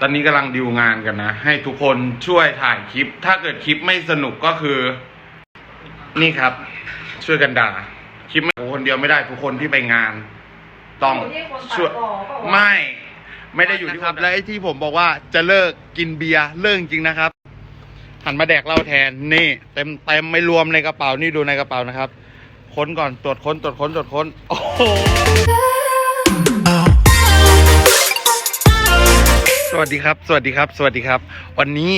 ตอนนี้กำลังดิวงานกันนะ ให้ทุกคนช่วยถ่ายคลิป ถ้าเกิดคลิปไม่สนุกก็คือ นี่ครับ ช่วยกันด่า คลิปไม่โอ้คนเดียวไม่ได้ทุกคนที่ไปงาน ต้องช่วยไม่ ไม่ได้อยู่ที่ครับ และไอ้ที่ผมบอกว่าจะเลิกกินเบียร์เลิกจริงนะครับ หันมาแดกเหล้าแทนนี่ เต็มเต็มไม่รวมในกระเป๋านี่ดูในกระเป๋านะครับ ค้นก่อนตรวจค้นตรวจค้นตรวจค้นโอ้ วัสดีครับ สวัสดีครับ สวัสดีครับ วันนี้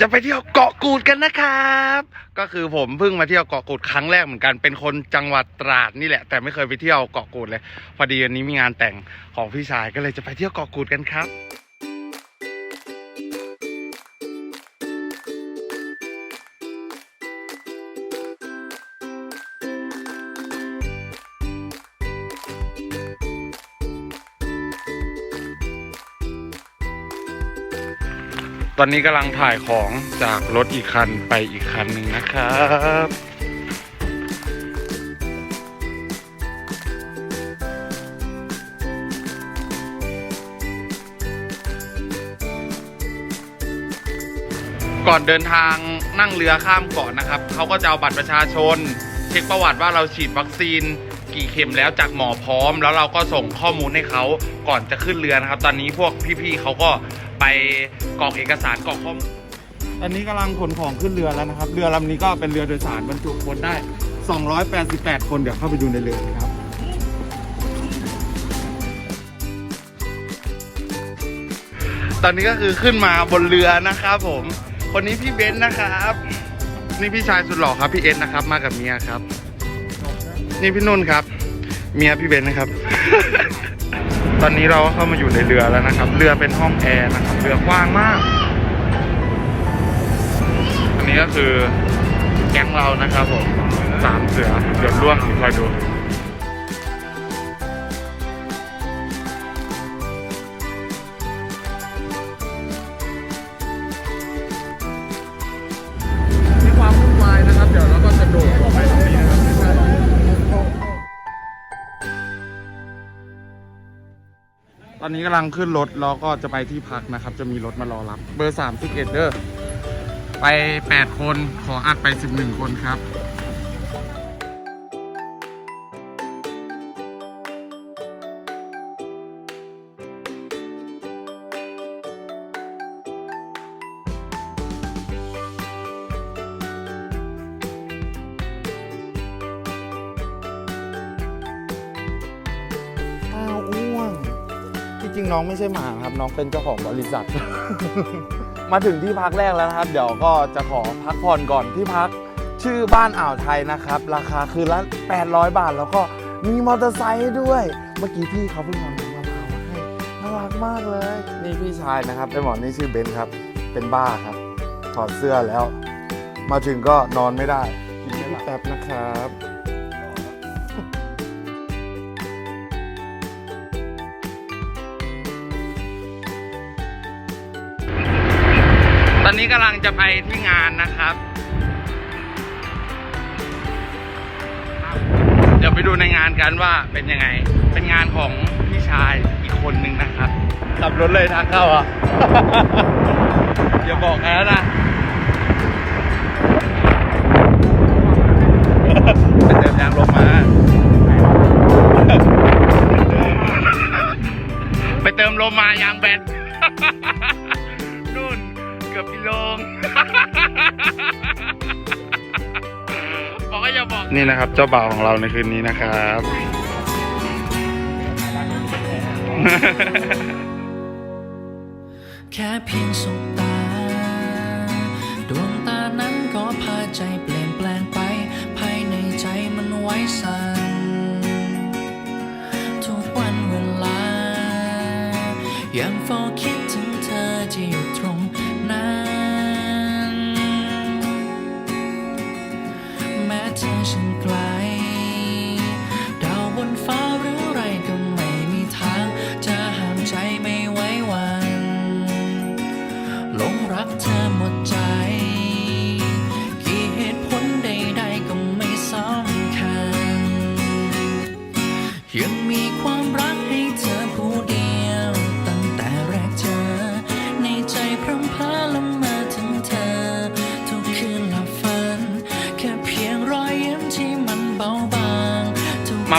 จะไปเที่ยวเกาะกูดกันนะครับ ก็คือผมเพิ่งมาเที่ยวเกาะกูดครั้งแรกเหมือนกัน เป็นคนจังหวัดตราดนี่แหละ แต่ไม่เคยไปเที่ยวเกาะกูดเลย พอดีวันนี้มีงานแต่งของพี่ชายก็เลยจะไปเที่ยวเกาะกูดกันครับ ตอนนี้กำลังถ่ายของจากรถอีกคันไปอีกคันหนึ่งนะครับก่อนเดินทางนั่งเรือข้ามเกาะนะครับ เขาก็จะเอาบัตรประชาชน เช็คประวัติว่าเราฉีดวัคซีน กี่เข็มแล้วจากหมอพร้อม แล้วเราก็ส่งข้อมูลให้เขาก่อนจะขึ้นเรือนะครับ ตอนนี้พวกพี่ๆเขาก็ ไปกรอกเอกสารกรอกข้อมูลตอนนี้กำลังขนของขึ้นเรือแล้วนะครับ เรือลำนี้ก็เป็นเรือโดยสารบรรจุคนได้ 288 คนเดี๋ยวเข้าไปดูในเรือนะครับ ตอนนี้ก็คือขึ้นมาบนเรือนะครับผม คนนี้พี่เบนซ์นะครับ นี่พี่ชายสุดหล่อครับพี่เอ็นนะครับ มากับเมียครับ นี่พี่นุ่นครับ เมียพี่เบนซ์นะครับ ตอนนี้เราเข้ามาอยู่ในเรือแล้วนะครับ เรือเป็นห้องแอร์นะครับ เรือกว้างมาก อันนี้ก็คือแก๊งเรานะครับผมสามเสือเดี๋ยวร่วงคอยดู อนนี้กำลังขึ้นรถเราก็จะไปที่พักนะครับ จะมีรถมารอรับ เบอร์สามสิบเอ็ดเด้อไปแปดคนขออัดไปสิบหนึ่งคนครับ จริงน้องไม่ใช่หมาครับ น้องเป็นเจ้าของบริษัท มาถึงที่พักแรกแล้วนะครับ เดี๋ยวก็จะขอพักผ่อนก่อนที่พักชื่อบ้านอ่าวไทยนะครับ ราคาคืนละ 800 บาทแล้วก็มีมอเตอร์ไซค์ด้วย เมื่อกี้พี่เขาเพิ่งเอาน้ำมะพร้าวมาให้น่ารักมากเลย นี่พี่ชายนะครับเป็นหมอนี่ชื่อเบนครับ เป็นบ้าครับ ถอดเสื้อแล้ว มาถึงก็นอนไม่ได้กินไม่หลับแป๊บนะครับ นนี้กำลังจะไปที่งานนะครับ เดี๋ยวไปดูในงานกันว่าเป็นยังไง เป็นงานของพี่ชายอีกคนนึงนะครับ ขับรถเลยทางเข้าอะ อย่าบอกแล้วนะไปเติมยางลงมา ไปเติมลมมายางแบนนู่น กือบกิโลง บอกก็อย่าบอก นี่นะครับ เจ้าบ่าวของเราในคืนนี้นะครับ แค่เพียงสบตา ดวงตานั้นก็พาใจเปลี่ยนแปลงไป ภายในใจมันไว้สั่นทุกวันเวลา ยังเฝ้าคิด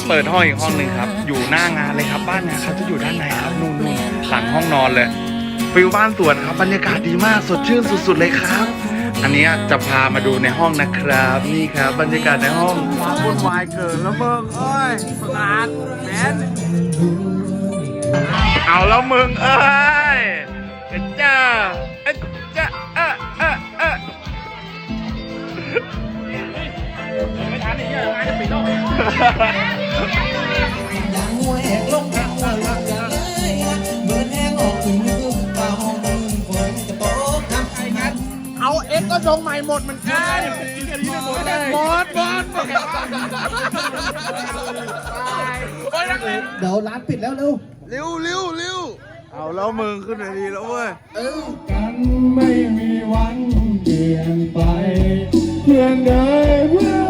เปิดห้องอีกห้องหนึ่งครับ อยู่หน้างานเลยครับ บ้านงานเขาจะอยู่ด้านในครับนู่นนู่นหลังห้องนอนเลยฟิลบ้านสวนครับบรรยากาศดีมากสดชื่นสุด ๆ เลยครับ อันนี้จะพามาดูในห้องนะครับ นี่ครับ บรรยากาศในห้องความวุ่นวายเกินแล้วมึงเอ้ยสตาร์ทแมนเอาแล้วมึงเอ้ยเอ็จ้าเอ็จ้าเอะเอะเอะไม่ทันไอ้เหี้ยงานจะปิดแล้ว เอาเอ็กก็ทรงใหม่หมดเหมือนกันหมดหมดหมดเดี๋ยวร้านปิดแล้วเร็วเร็วเร็วเร็วเอาแล้วมึงขึ้นเวทีแล้วเว้ยกันไม่มีวันเปลี่ยนไปเพื่อนเอ่ยเพื่อ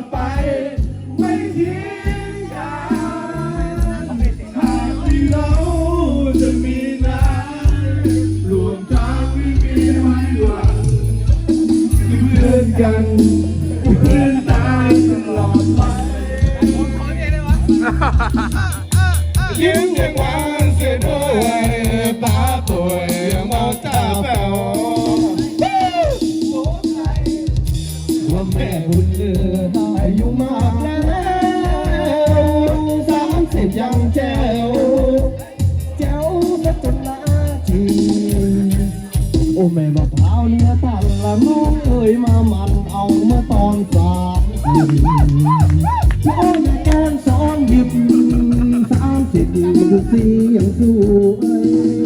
ดไป ไม่ทิ้งกันหากที่เราจะมีนายรวมทางไม่มีไว้หวังเพื่อนกันเพื่อนตายตลอดไปยิ้มยังหวานเสียด้วย ทีโอ้แม่มะพร้าวเนื้อตันละน้องเอ้ยมามันเอาเมื่อตอนสามโอ้ยแก้มสองหยิบสามสิบดูสิยังสวยยุ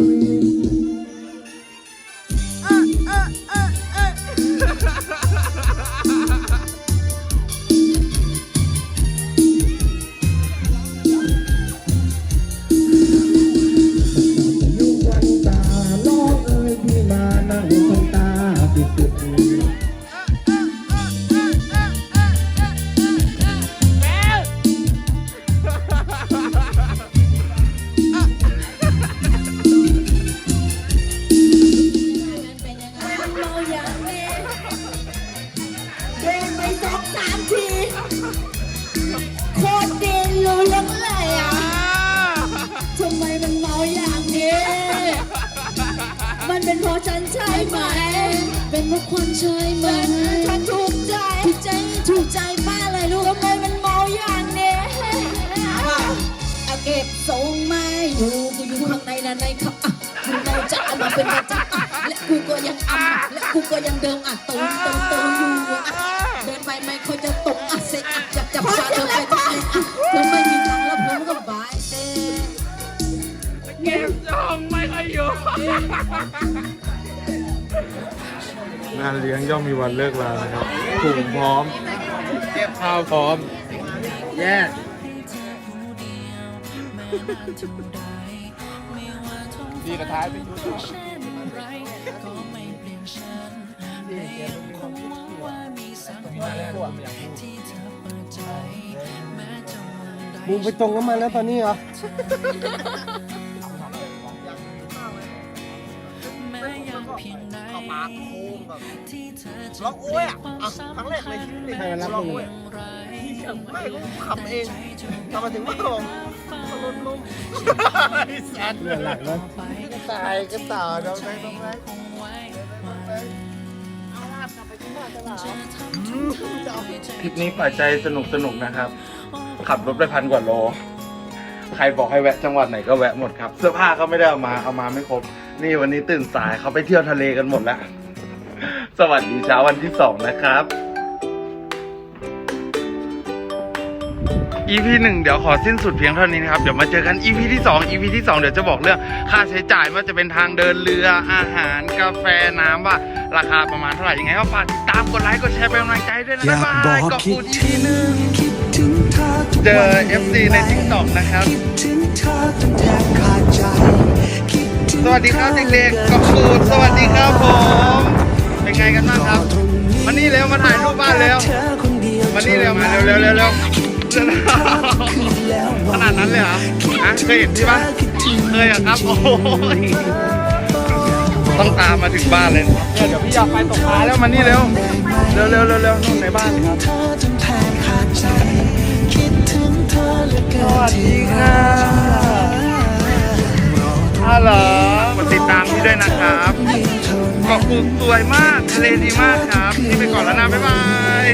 เพราะฉันใช่ไหม เป็นเพราะคนใช่ไหมฉันถูกใจถูกใจถูกใจป้าเลยลูกทำไมมันเมาอย่างนี้เอาเก็บทรงไม่อยู่กูอยู่ข้างในนะในครับอะกูเมาจะเอามาเป็นประจำอะและกูก็ยังอะและกูก็ยังเดิมอะเติมเติมเติมอยู่อะเดินไปไม่ค่อยจะตกอะเซ็อะจับจับชาเดินไปทุกเลยอะเธอไม่มีตังค์แล้วผม งานเลี้ยงย่อมมีวันเลิกลานะครับถุงพร้อม เก็บข้าวพร้อม แยกดีกระท้ายไปดูมึงไปตรงกับมันแล้วตอนนี้เหรอ ร้องโอ้ยอะอะครั้งแรกในชีวิตเลยใครมารับมึงไม่กูขับเองทำมาถึงไม่ผมมันลดลมสัตว์เรื่องหลักแล้วตายกันต่อเดี๋ยวไปตรงไหนทริปนี้ปล่อยใจสนุกสนุกนะครับ ขับรถไปพันกว่าโล ใครบอกให้แวะจังหวัดไหนก็แวะหมดครับ เสื้อผ้าก็ไม่ได้เอามาเอามาไม่ครบ นี่วันนี้ตื่นสายเขาไปเที่ยวทะเลกันหมดแล้ว สวัสดีเช้าวันที่สองนะครับ EP หนึ่งเดี๋ยวขอสิ้นสุดเพียงเท่านี้นะครับ เดี๋ยวมาเจอกัน EP ที่สอง EP ที่สองเดี๋ยวจะบอกเรื่องค่าใช้จ่ายว่าจะเป็นทางเดินเรืออาหารกาแฟน้ำว่าราคาประมาณเท่าไหร่ยังไงก็ฝากติดตามกดไลค์กดแชร์เป็นกำลังใจด้วยนะบ๊ายบายขอบคุณ EP หนึ่งเจอ FC ใน TikTok นะครับส วัสดีครับเด็กๆกอบสูตรสวัสดีครับผม เป็นไงกันบ้างครับมานี่เร็วมาถ่ายรูปบ้านเร็วมานี่เร็วมาเร็วเร็วเร็วเร็วขนาดนั้นเลยเหรออะเคยเห็นที่บ้านเคยเหรอะครับโอ้ยต้องตามมาถึงบ้านเลยเนี่ยเดี๋ยวพี่อยากไปตกปลาแล้วมานี่เร็วเร็วเร็วเร็วเร็วนู่นในบ้านครับสวัสดีค่ะฮัลโหลามที่ด้วยนะครับเกาะกูสวยมาก ทะเลดีมากครับนี่ไปก่อนแล้วนะ บ๊ายบาย